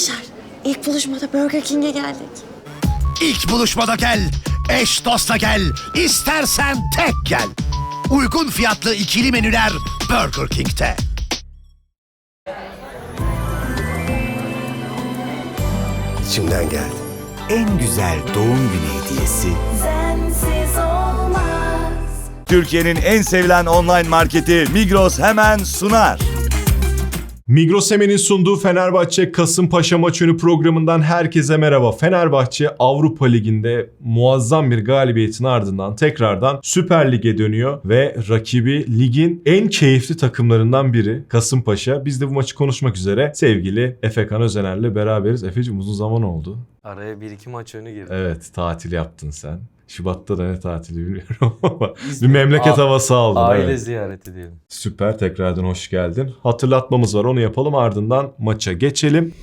Arkadaşlar ilk buluşmada Burger King'e geldik. İlk buluşmada gel, eş dosta gel, istersen tek gel. Uygun fiyatlı ikili menüler Burger King'te. İçimden geldi. En güzel doğum günü hediyesi Sensiz olmaz. Türkiye'nin en sevilen online marketi Migros hemen sunar. Migros Hemen'in sunduğu Fenerbahçe Kasımpaşa maç önü programından herkese merhaba. Fenerbahçe Avrupa Ligi'nde muazzam bir galibiyetin ardından tekrardan Süper Lig'e dönüyor ve rakibi ligin en keyifli takımlarından biri Kasımpaşa. Biz de bu maçı konuşmak üzere sevgili Efekan Özener'le beraberiz. Efe'cim uzun zaman oldu. Araya bir iki maç önü girdi. Evet tatil yaptın sen. Şubat'ta da ne tatili bilmiyorum ama bir memleket havası aldın. Aile evet. ziyareti diyelim. Süper tekrardan hoş geldin. Hatırlatmamız var onu yapalım ardından maça geçelim.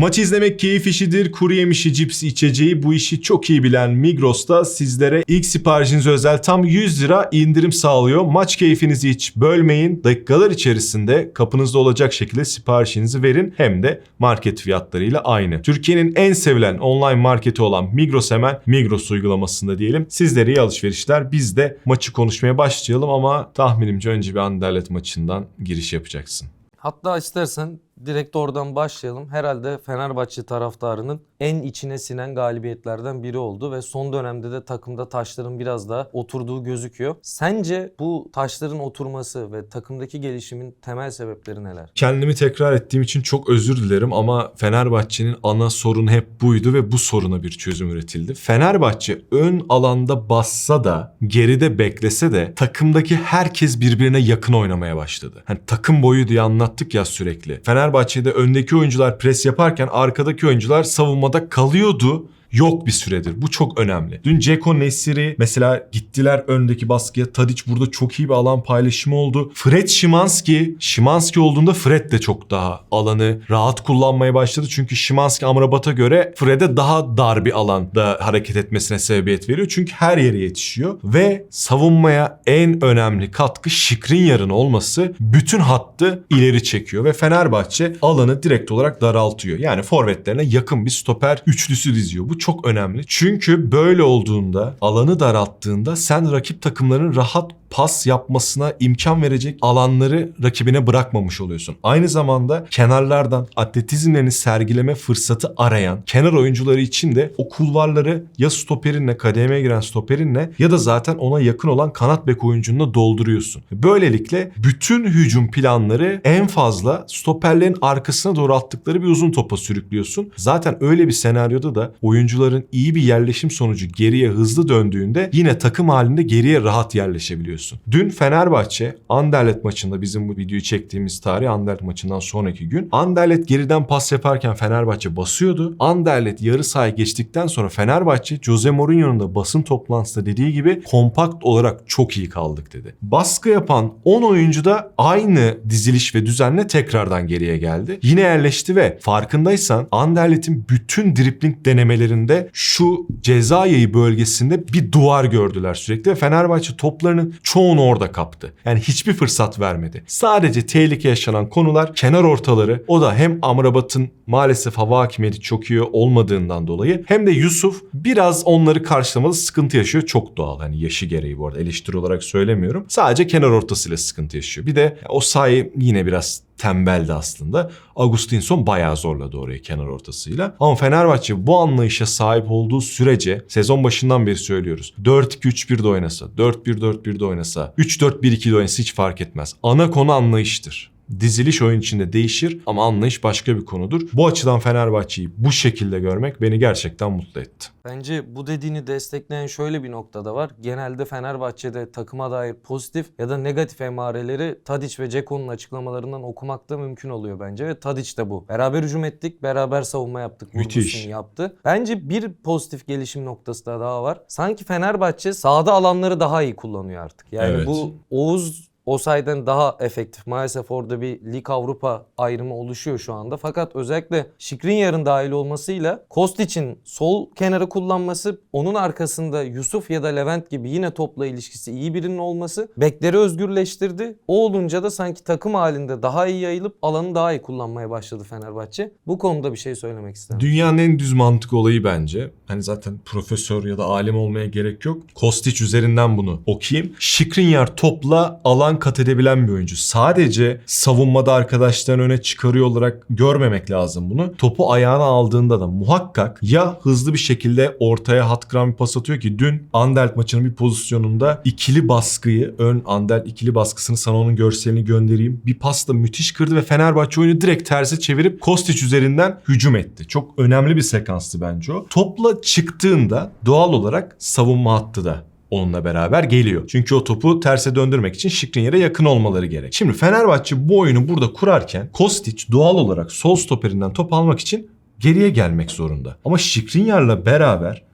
Maçı izlemek keyif işidir. Kuru yemişi, cips, içeceği bu işi çok iyi bilen Migros'ta sizlere ilk siparişiniz özel tam 100 lira indirim sağlıyor. Maç keyfinizi hiç bölmeyin. Dakikalar içerisinde kapınızda olacak şekilde siparişinizi verin. Hem de market fiyatlarıyla aynı. Türkiye'nin en sevilen online marketi olan Migros hemen Migros uygulamasında diyelim. Sizlere iyi alışverişler. Biz de maçı konuşmaya başlayalım ama tahminimce önce bir Anderlet maçından giriş yapacaksın. Hatta istersen direkt oradan başlayalım. Herhalde Fenerbahçe taraftarının en içine sinen galibiyetlerden biri oldu ve son dönemde de takımda taşların biraz daha oturduğu gözüküyor. Sence bu taşların oturması ve takımdaki gelişimin temel sebepleri neler? Kendimi tekrar ettiğim için çok özür dilerim ama Fenerbahçe'nin ana sorunu hep buydu ve bu soruna bir çözüm üretildi. Fenerbahçe ön alanda bassa da geride beklese de takımdaki herkes birbirine yakın oynamaya başladı. Hani takım boyu diye anlattık ya sürekli. Fenerbahçe'de öndeki oyuncular pres yaparken arkadaki oyuncular savunmada kalıyordu yok bir süredir. Bu çok önemli. Dün Ceko Nesiri mesela gittiler öndeki baskıya. Tadic burada çok iyi bir alan paylaşımı oldu. Fred Şimanski, Şimanski olduğunda Fred de çok daha alanı rahat kullanmaya başladı. Çünkü Şimanski Amrabat'a göre Fred'e daha dar bir alanda hareket etmesine sebebiyet veriyor. Çünkü her yere yetişiyor. Ve savunmaya en önemli katkı Şikrinyar'ın olması bütün hattı ileri çekiyor. Ve Fenerbahçe alanı direkt olarak daraltıyor. Yani forvetlerine yakın bir stoper üçlüsü diziyor. Bu çok önemli. Çünkü böyle olduğunda alanı daralttığında sen rakip takımların rahat pas yapmasına imkan verecek alanları rakibine bırakmamış oluyorsun. Aynı zamanda kenarlardan atletizmlerini sergileme fırsatı arayan kenar oyuncuları için de o kulvarları ya stoperinle kademeye giren stoperinle ya da zaten ona yakın olan kanat bek oyuncunla dolduruyorsun. Böylelikle bütün hücum planları en fazla stoperlerin arkasına doğru attıkları bir uzun topa sürüklüyorsun. Zaten öyle bir senaryoda da oyuncuların iyi bir yerleşim sonucu geriye hızlı döndüğünde yine takım halinde geriye rahat yerleşebiliyorsun. Dün Fenerbahçe Anderlet maçında bizim bu videoyu çektiğimiz tarih Anderlet maçından sonraki gün Anderlet geriden pas yaparken Fenerbahçe basıyordu. Anderlet yarı sahaya geçtikten sonra Fenerbahçe Jose Mourinho'nun da basın toplantısında dediği gibi kompakt olarak çok iyi kaldık dedi. Baskı yapan 10 oyuncu da aynı diziliş ve düzenle tekrardan geriye geldi. Yine yerleşti ve farkındaysan Anderlet'in bütün dripling denemelerinde şu ceza yayı bölgesinde bir duvar gördüler sürekli ve Fenerbahçe toplarının çoğunu orada kaptı. Yani hiçbir fırsat vermedi. Sadece tehlike yaşanan konular kenar ortaları. O da hem Amrabat'ın maalesef hava hakimiyeti çok iyi olmadığından dolayı hem de Yusuf biraz onları karşılamada sıkıntı yaşıyor. Çok doğal. Hani yaşı gereği bu arada eleştiri olarak söylemiyorum. Sadece kenar ortasıyla sıkıntı yaşıyor. Bir de o sayı yine biraz tembeldi aslında. Agustinson bayağı zorladı orayı kenar ortasıyla. Ama Fenerbahçe bu anlayışa sahip olduğu sürece sezon başından beri söylüyoruz. 4-2-3-1'de oynasa, 4-1-4-1'de oynasa, 3-4-1-2'de oynasa hiç fark etmez. Ana konu anlayıştır. Diziliş oyun içinde değişir ama anlayış başka bir konudur. Bu açıdan Fenerbahçe'yi bu şekilde görmek beni gerçekten mutlu etti. Bence bu dediğini destekleyen şöyle bir nokta da var. Genelde Fenerbahçe'de takıma dair pozitif ya da negatif emareleri Tadic ve Ceko'nun açıklamalarından okumak da mümkün oluyor bence ve Tadic de bu. Beraber hücum ettik, beraber savunma yaptık. Müthiş. yaptı. Bence bir pozitif gelişim noktası da daha var. Sanki Fenerbahçe sahada alanları daha iyi kullanıyor artık. Yani Evet. bu Oğuz Osayi'den daha efektif. Maalesef orada bir Lig Avrupa ayrımı oluşuyor şu anda. Fakat özellikle Skriniar'ın dahil olmasıyla Kostic'in sol kenarı kullanması, onun arkasında Yusuf ya da Levent gibi yine topla ilişkisi iyi birinin olması bekleri özgürleştirdi. O olunca da sanki takım halinde daha iyi yayılıp alanı daha iyi kullanmaya başladı Fenerbahçe. Bu konuda bir şey söylemek isterim. Dünyanın en düz mantık olayı bence. Hani zaten profesör ya da alim olmaya gerek yok. Kostić üzerinden bunu okuyayım. Skriniar topla alan kat edebilen bir oyuncu. Sadece savunmada arkadaşlarını öne çıkarıyor olarak görmemek lazım bunu. Topu ayağına aldığında da muhakkak ya hızlı bir şekilde ortaya hat kıran bir pas atıyor ki dün Anderlecht maçının bir pozisyonunda ikili baskıyı, ön Anderlecht ikili baskısını sana onun görselini göndereyim. Bir pasla müthiş kırdı ve Fenerbahçe oyunu direkt terse çevirip Kostić üzerinden hücum etti. Çok önemli bir sekanstı bence o. Topla çıktığında doğal olarak savunma hattı da onunla beraber geliyor. Çünkü o topu terse döndürmek için Skriniar'a yakın olmaları gerek. Şimdi Fenerbahçe bu oyunu burada kurarken Kostić doğal olarak sol stoperinden top almak için geriye gelmek zorunda. Ama Skriniar'la beraber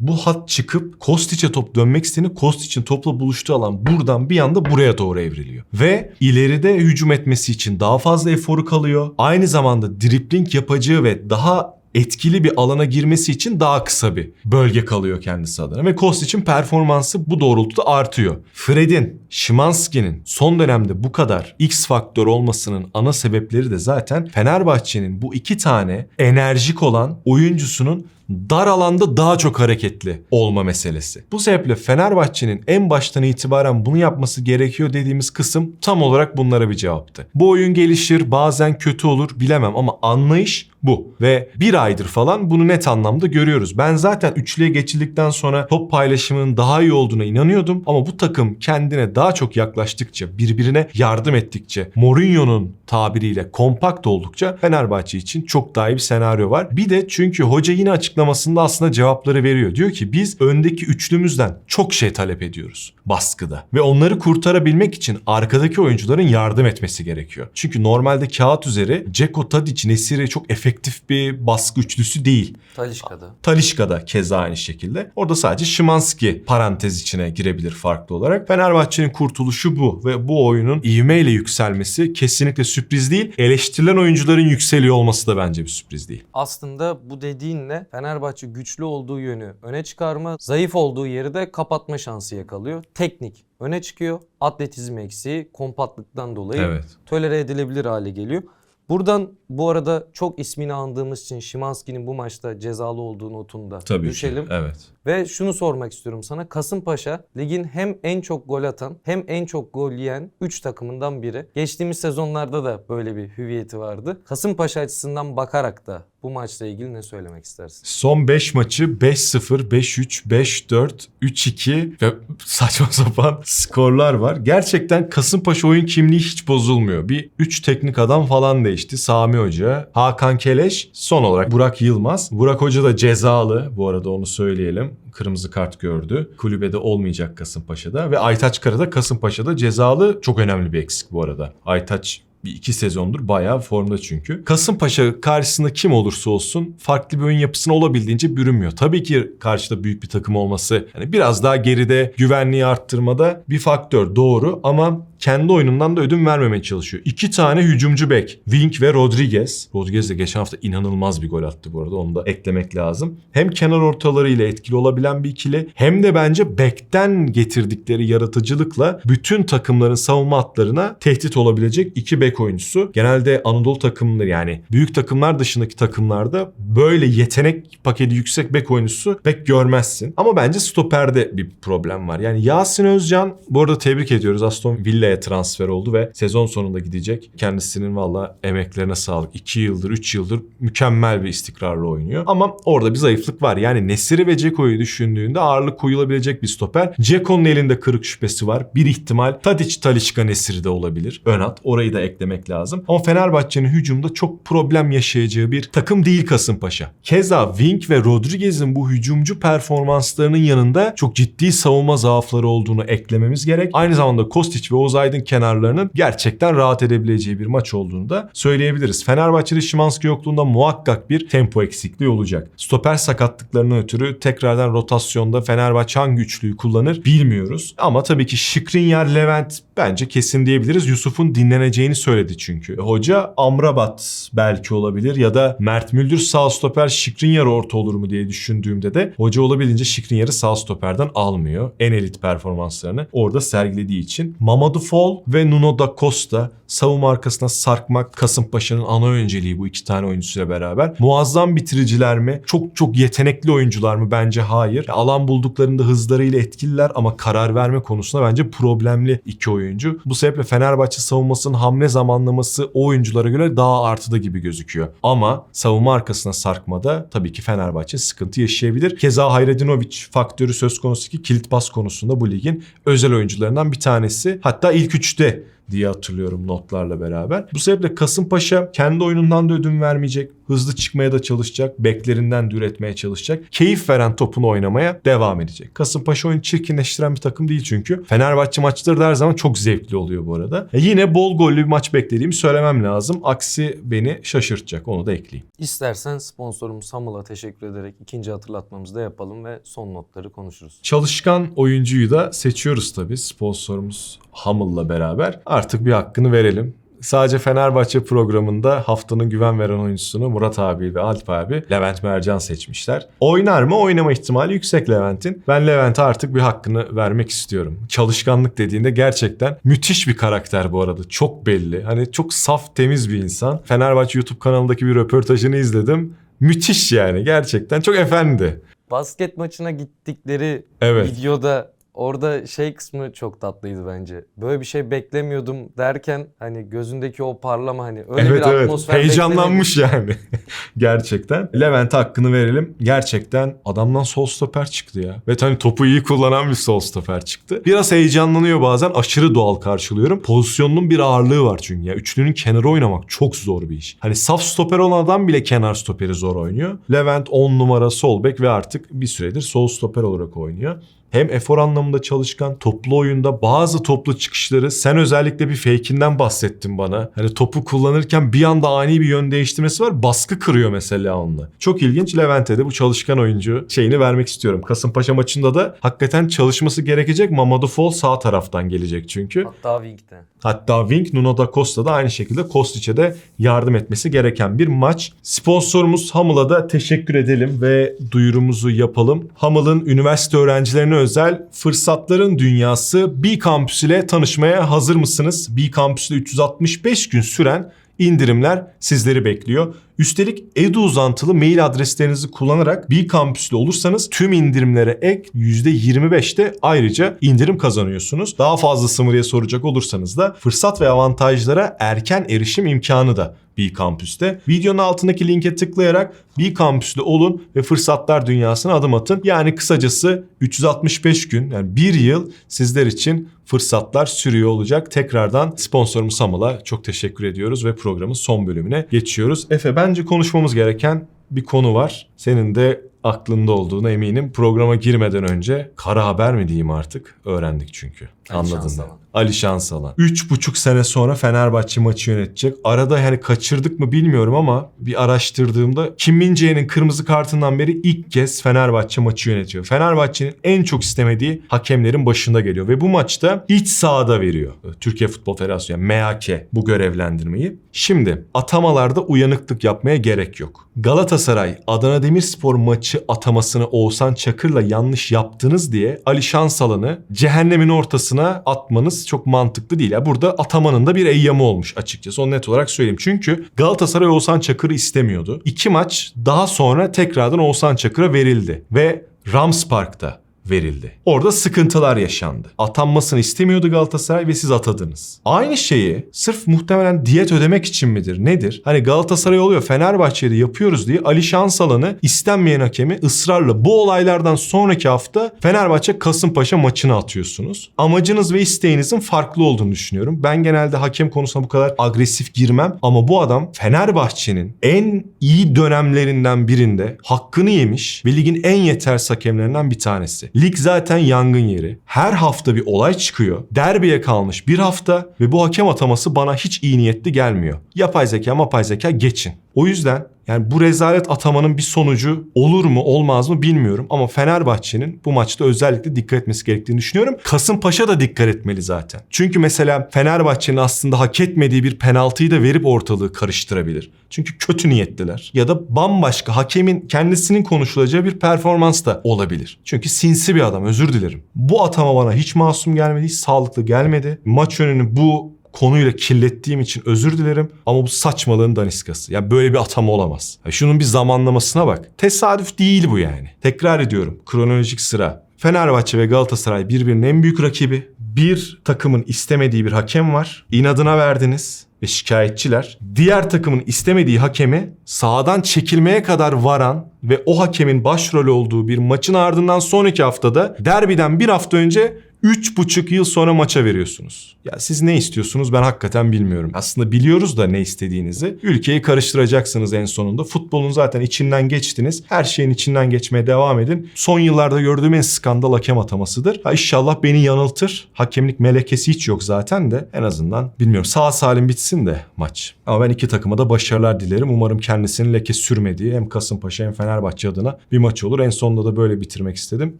bu hat çıkıp Kostić'e top dönmek istediğinde Kostić'in topla buluştuğu alan buradan bir anda buraya doğru evriliyor. Ve ileride hücum etmesi için daha fazla eforu kalıyor. Aynı zamanda dripling yapacağı ve daha etkili bir alana girmesi için daha kısa bir bölge kalıyor kendisi adına. Ve Kostic'in performansı bu doğrultuda artıyor. Fred'in, Szymanski'nin son dönemde bu kadar X faktör olmasının ana sebepleri de zaten Fenerbahçe'nin bu iki tane enerjik olan oyuncusunun dar alanda daha çok hareketli olma meselesi. Bu sebeple Fenerbahçe'nin en baştan itibaren bunu yapması gerekiyor dediğimiz kısım tam olarak bunlara bir cevaptı. Bu oyun gelişir, bazen kötü olur bilemem ama anlayış bu. Ve bir aydır falan bunu net anlamda görüyoruz. Ben zaten üçlüye geçildikten sonra top paylaşımının daha iyi olduğuna inanıyordum. Ama bu takım kendine daha çok yaklaştıkça, birbirine yardım ettikçe, Mourinho'nun tabiriyle kompakt oldukça Fenerbahçe için çok daha iyi bir senaryo var. Bir de çünkü hoca yine açıklamasında aslında cevapları veriyor. Diyor ki biz öndeki üçlümüzden çok şey talep ediyoruz baskıda. Ve onları kurtarabilmek için arkadaki oyuncuların yardım etmesi gerekiyor. Çünkü normalde kağıt üzeri Ceko, Tadic, Nesiri çok efektif bir baskı üçlüsü değil. Talişka'da. Talişka'da keza aynı şekilde. Orada sadece Şimanski parantez içine girebilir farklı olarak. Fenerbahçe'nin kurtuluşu bu ve bu oyunun ivmeyle yükselmesi kesinlikle sürpriz değil. Eleştirilen oyuncuların yükseliyor olması da bence bir sürpriz değil. Aslında bu dediğinle Fenerbahçe güçlü olduğu yönü öne çıkarma, zayıf olduğu yeri de kapatma şansı yakalıyor. Teknik öne çıkıyor. Atletizm eksiği kompaktlıktan dolayı Evet. tolere edilebilir hale geliyor. Buradan bu arada çok ismini andığımız için Şimanski'nin bu maçta cezalı olduğu notunda Tabii düşelim. ki. Evet. Ve şunu sormak istiyorum sana. Kasımpaşa ligin hem en çok gol atan hem en çok gol yiyen 3 takımından biri. Geçtiğimiz sezonlarda da böyle bir hüviyeti vardı. Kasımpaşa açısından bakarak da bu maçla ilgili ne söylemek istersin? Son 5 maçı 5-0, 5-3, 5-4, 3-2 ve saçma sapan skorlar var. Gerçekten Kasımpaşa oyun kimliği hiç bozulmuyor. Bir 3 teknik adam falan değişti. Sami Hoca, Hakan Keleş, son olarak Burak Yılmaz. Burak Hoca da cezalı bu arada onu söyleyelim. Kırmızı kart gördü. Kulübede olmayacak Kasımpaşa'da ve Aytaç Kara da Kasımpaşa'da cezalı. Çok önemli bir eksik bu arada. Aytaç bir iki sezondur bayağı formda çünkü. Kasımpaşa karşısında kim olursa olsun farklı bir oyun yapısına olabildiğince bürünmüyor. Tabii ki karşıda büyük bir takım olması hani biraz daha geride güvenliği arttırmada bir faktör doğru ama kendi oyunundan da ödün vermemeye çalışıyor. İki tane hücumcu bek. Wink ve Rodriguez. Rodriguez de geçen hafta inanılmaz bir gol attı bu arada. Onu da eklemek lazım. Hem kenar ortalarıyla etkili olabilen bir ikili hem de bence bekten getirdikleri yaratıcılıkla bütün takımların savunma hatlarına tehdit olabilecek iki bek oyuncusu. Genelde Anadolu takımları yani büyük takımlar dışındaki takımlarda böyle yetenek paketi yüksek bek oyuncusu pek görmezsin. Ama bence stoperde bir problem var. Yani Yasin Özcan bu arada tebrik ediyoruz. Aston Villa'ya transfer oldu ve sezon sonunda gidecek. Kendisinin valla emeklerine sağlık. 2 yıldır 3 yıldır mükemmel bir istikrarla oynuyor. Ama orada bir zayıflık var. Yani Nesiri ve Ceko'yu düşündüğünde ağırlık koyulabilecek bir stoper. Ceko'nun elinde kırık şüphesi var. Bir ihtimal Tadic Talişka Nesiri de olabilir. Ön at. Orayı da eklemek lazım. Ama Fenerbahçe'nin hücumda çok problem yaşayacağı bir takım değil Kasımpaşa. Keza Wink ve Rodriguez'in bu hücumcu performanslarının yanında çok ciddi savunma zaafları olduğunu eklememiz gerek. Aynı zamanda Kostić ve Oğuz Aydın kenarlarının gerçekten rahat edebileceği bir maç olduğunu da söyleyebiliriz. Fenerbahçe'de Şimanski yokluğunda muhakkak bir tempo eksikliği olacak. Stoper sakatlıklarından ötürü tekrardan rotasyonda Fenerbahçe hangi üçlüyü kullanır bilmiyoruz. Ama tabii ki Şikrinyar, Levent bence kesin diyebiliriz. Yusuf'un dinleneceğini söyledi çünkü. Hoca Amrabat belki olabilir ya da Mert Müldür sağ stoper Şikrinyar orta olur mu diye düşündüğümde de hoca olabildiğince Şikrinyar'ı sağ stoperden almıyor. En elit performanslarını orada sergilediği için. Mamadou Fall ve Nuno da Costa savunma arkasına sarkmak Kasımpaşa'nın ana önceliği bu iki tane oyuncusuyla beraber. Muazzam bitiriciler mi? Çok çok yetenekli oyuncular mı? Bence hayır. Alan bulduklarında hızlarıyla etkililer ama karar verme konusunda bence problemli iki oyuncu. Bu sebeple Fenerbahçe savunmasının hamle zamanlaması o oyunculara göre daha artıda gibi gözüküyor. Ama savunma arkasına sarkmada tabii ki Fenerbahçe sıkıntı yaşayabilir. Keza Hayredinovic faktörü söz konusu ki kilit pas konusunda bu ligin özel oyuncularından bir tanesi. Hatta ilk üçte diye hatırlıyorum notlarla beraber. Bu sebeple Kasımpaşa kendi oyunundan da ödün vermeyecek. Hızlı çıkmaya da çalışacak. Beklerinden de üretmeye çalışacak. Keyif veren topunu oynamaya devam edecek. Kasımpaşa oyunu çirkinleştiren bir takım değil çünkü. Fenerbahçe maçları da her zaman çok zevkli oluyor bu arada. E yine bol gollü bir maç beklediğimi söylemem lazım. Aksi beni şaşırtacak. Onu da ekleyeyim. İstersen sponsorumuz Hamıl'a teşekkür ederek ikinci hatırlatmamızı da yapalım ve son notları konuşuruz. Çalışkan oyuncuyu da seçiyoruz tabii. Sponsorumuz Hummel beraber. Artık bir hakkını verelim. Sadece Fenerbahçe programında haftanın güven veren oyuncusunu Murat abi ve Alp abi Levent Mercan seçmişler. Oynar mı? Oynama ihtimali yüksek Levent'in. Ben Levent'e artık bir hakkını vermek istiyorum. Çalışkanlık dediğinde gerçekten müthiş bir karakter bu arada. Çok belli. Hani çok saf, temiz bir insan. Fenerbahçe YouTube kanalındaki bir röportajını izledim. Müthiş yani gerçekten. Çok efendi. Basket maçına gittikleri Evet. videoda orada şey kısmı çok tatlıydı bence. Böyle bir şey beklemiyordum derken hani gözündeki o parlama hani öyle evet bir evet atmosfer heyecanlanmış yani gerçekten. Levent'e hakkını verelim. Gerçekten adamdan sol stoper çıktı ya. Ve hani topu iyi kullanan bir sol stoper çıktı. Biraz heyecanlanıyor bazen aşırı doğal karşılıyorum. Pozisyonunun bir ağırlığı var çünkü ya. Üçlünün kenarı oynamak çok zor bir iş. Hani saf stoper olan adam bile kenar stoperi zor oynuyor. Levent 10 numara sol bek ve artık bir süredir sol stoper olarak oynuyor. Hem efor anlamında çalışkan, toplu oyunda bazı toplu çıkışları sen özellikle bir fake'inden bahsettin bana. Hani topu kullanırken bir anda ani bir yön değiştirmesi var. Baskı kırıyor mesela onunla. Çok ilginç. Levent'e de bu çalışkan oyuncu şeyini vermek istiyorum. Kasımpaşa maçında da hakikaten çalışması gerekecek. Mamadou Fall sağ taraftan gelecek çünkü. Hatta Wing'de. Hatta Wing, Nuno da Costa da aynı şekilde Kostic'e de yardım etmesi gereken bir maç. Sponsorumuz Hamıl'a da teşekkür edelim ve duyurumuzu yapalım. Hamıl'ın üniversite öğrencilerine özel fırsatların dünyası B Campus ile tanışmaya hazır mısınız? B Campus'ta 365 gün süren indirimler sizleri bekliyor. Üstelik Edu uzantılı mail adreslerinizi kullanarak bir kampüslü olursanız tüm indirimlere ek %25'te ayrıca indirim kazanıyorsunuz. Daha fazlası mı diye soracak olursanız da fırsat ve avantajlara erken erişim imkanı da B Campüs'te. Videonun altındaki linke tıklayarak B Campüs'lü olun ve fırsatlar dünyasına adım atın. Yani kısacası 365 gün yani bir yıl sizler için fırsatlar sürüyor olacak. Tekrardan sponsorumuz Samal'a çok teşekkür ediyoruz ve programın son bölümüne geçiyoruz. Efe bence konuşmamız gereken bir konu var. Senin de aklında olduğuna eminim. Programa girmeden önce kara haber mi diyeyim artık? Öğrendik çünkü. Anladın mı? Ali Şansalan. Üç buçuk sene sonra Fenerbahçe maçı yönetecek. Arada yani kaçırdık mı bilmiyorum ama bir araştırdığımda Kim Min-jae'nin kırmızı kartından beri ilk kez Fenerbahçe maçı yönetiyor. Fenerbahçe'nin en çok istemediği hakemlerin başında geliyor ve bu maçta iç sahada veriyor. Türkiye Futbol Federasyonu yani MHK bu görevlendirmeyi. Şimdi atamalarda uyanıklık yapmaya gerek yok. Galatasaray Adana Demirspor maçı atamasını Oğuzhan Çakır'la yanlış yaptınız diye Ali Şansalan'ı cehennemin ortasına atmanız çok mantıklı değil. Ya burada atamanın da bir eyyamı olmuş açıkçası. Onu net olarak söyleyeyim. Çünkü Galatasaray Oğuzhan Çakır'ı istemiyordu. İki maç daha sonra tekrardan Oğuzhan Çakır'a verildi. Ve Rams Park'ta verildi. Orada sıkıntılar yaşandı. Atanmasını istemiyordu Galatasaray ve siz atadınız. Aynı şeyi sırf muhtemelen diyet ödemek için midir? Nedir? Hani Galatasaray oluyor Fenerbahçe'de yapıyoruz diye Ali Şansalan'ı istenmeyen hakemi ısrarla bu olaylardan sonraki hafta Fenerbahçe Kasımpaşa maçına atıyorsunuz. Amacınız ve isteğinizin farklı olduğunu düşünüyorum. Ben genelde hakem konusuna bu kadar agresif girmem ama bu adam Fenerbahçe'nin en iyi dönemlerinden birinde hakkını yemiş ve ligin en yetersiz hakemlerinden bir tanesi. Lig zaten yangın yeri. Her hafta bir olay çıkıyor. Derbiye kalmış bir hafta ve bu hakem ataması bana hiç iyi niyetli gelmiyor. Yapay zeka mapay zeka geçin. O yüzden Yani bu rezalet atamanın bir sonucu olur mu olmaz mı bilmiyorum. Ama Fenerbahçe'nin bu maçta özellikle dikkat etmesi gerektiğini düşünüyorum. Kasımpaşa da dikkat etmeli zaten. Çünkü mesela Fenerbahçe'nin aslında hak etmediği bir penaltıyı da verip ortalığı karıştırabilir. Çünkü kötü niyetliler. Ya da bambaşka hakemin kendisinin konuşulacağı bir performans da olabilir. Çünkü sinsi bir adam özür dilerim. Bu atama bana hiç masum gelmedi, hiç sağlıklı gelmedi. Maç önünü bu konuyla kirlettiğim için özür dilerim ama bu saçmalığın daniskası. Ya böyle bir atama olamaz. Ya şunun bir zamanlamasına bak. Tesadüf değil bu yani. Tekrar ediyorum. Kronolojik sıra. Fenerbahçe ve Galatasaray birbirinin en büyük rakibi. Bir takımın istemediği bir hakem var. İnadına verdiniz ve şikayetçiler. Diğer takımın istemediği hakemi sahadan çekilmeye kadar varan ve o hakemin başrol olduğu bir maçın ardından sonraki haftada derbiden bir hafta önce 3,5 yıl sonra maça veriyorsunuz. Ya siz ne istiyorsunuz ben hakikaten bilmiyorum. Aslında biliyoruz da ne istediğinizi. Ülkeyi karıştıracaksınız en sonunda. Futbolun zaten içinden geçtiniz. Her şeyin içinden geçmeye devam edin. Son yıllarda gördüğüm en skandal hakem atamasıdır. Ha inşallah beni yanıltır. Hakemlik melekesi hiç yok zaten de. En azından bilmiyorum sağ salim bitsin de maç. Ama ben iki takıma da başarılar dilerim. Umarım kendisinin leke sürmediği hem Kasımpaşa hem Fenerbahçe adına bir maç olur. En sonunda da böyle bitirmek istedim.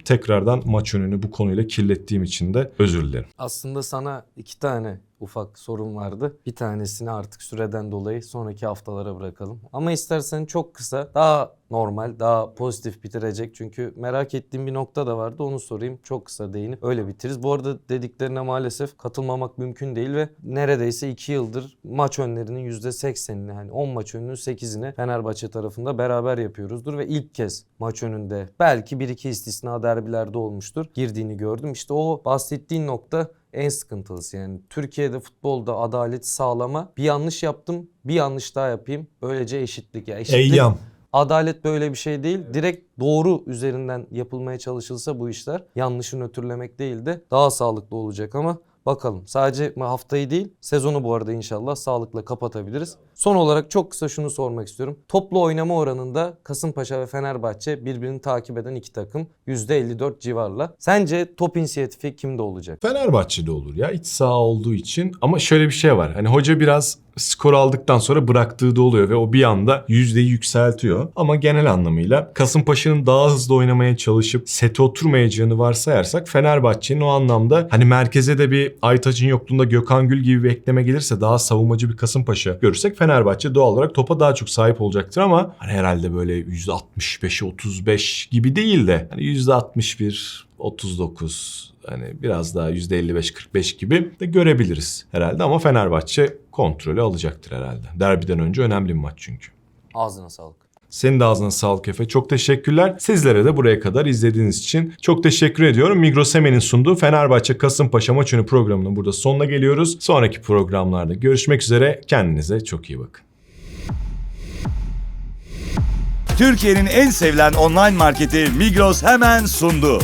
Tekrardan maç önünü bu konuyla kirlettiğim için de özür dilerim. Aslında sana iki tane ufak sorun vardı. Bir tanesini artık süreden dolayı sonraki haftalara bırakalım. Ama istersen çok kısa, daha normal, daha pozitif bitirecek. Çünkü merak ettiğim bir nokta da vardı. Onu sorayım. Çok kısa değinip öyle bitiririz. Bu arada dediklerine maalesef katılmamak mümkün değil ve neredeyse 2 yıldır maç önlerinin %80'ini hani 10 maç önünün 8'ini Fenerbahçe tarafında beraber yapıyoruzdur ve ilk kez maç önünde belki bir iki istisna derbilerde olmuştur. Girdiğini gördüm. İşte o bahsettiğin nokta en sıkıntılısı yani Türkiye'de futbolda adalet sağlama bir yanlış yaptım bir yanlış daha yapayım böylece eşitlik ya eşitlik Eyyam. Adalet böyle bir şey değil. Direkt doğru üzerinden yapılmaya çalışılsa bu işler yanlışı nötrlemek değil de daha sağlıklı olacak ama bakalım. Sadece haftayı değil sezonu bu arada inşallah sağlıkla kapatabiliriz. Son olarak çok kısa şunu sormak istiyorum. Toplu oynama oranında Kasımpaşa ve Fenerbahçe birbirini takip eden iki takım %54 civarla. Sence top inisiyatifi kimde olacak? Fenerbahçe'de olur ya iç saha olduğu için ama şöyle bir şey var. Hani hoca biraz skor aldıktan sonra bıraktığı da oluyor ve o bir anda yüzdeyi yükseltiyor. Ama genel anlamıyla Kasımpaşa'nın daha hızlı oynamaya çalışıp sete oturmayacağını varsayarsak Fenerbahçe'nin o anlamda hani merkeze de bir Aytaç'ın yokluğunda Gökhan Gül gibi bir ekleme gelirse daha savunmacı bir Kasımpaşa görürsek Fenerbahçe doğal olarak topa daha çok sahip olacaktır ama hani herhalde böyle %65'e 35 gibi değil de hani %61 39 hani biraz daha %55-45 gibi de görebiliriz herhalde ama Fenerbahçe kontrolü alacaktır herhalde. Derbiden önce önemli bir maç çünkü. Ağzına sağlık. Senin de ağzına sağlık Efe. Çok teşekkürler. Sizlere de buraya kadar izlediğiniz için çok teşekkür ediyorum. Migros Hemen'in sunduğu Fenerbahçe Kasımpaşa maç önü programının burada sonuna geliyoruz. Sonraki programlarda görüşmek üzere. Kendinize çok iyi bakın. Türkiye'nin en sevilen online marketi Migros hemen sundu.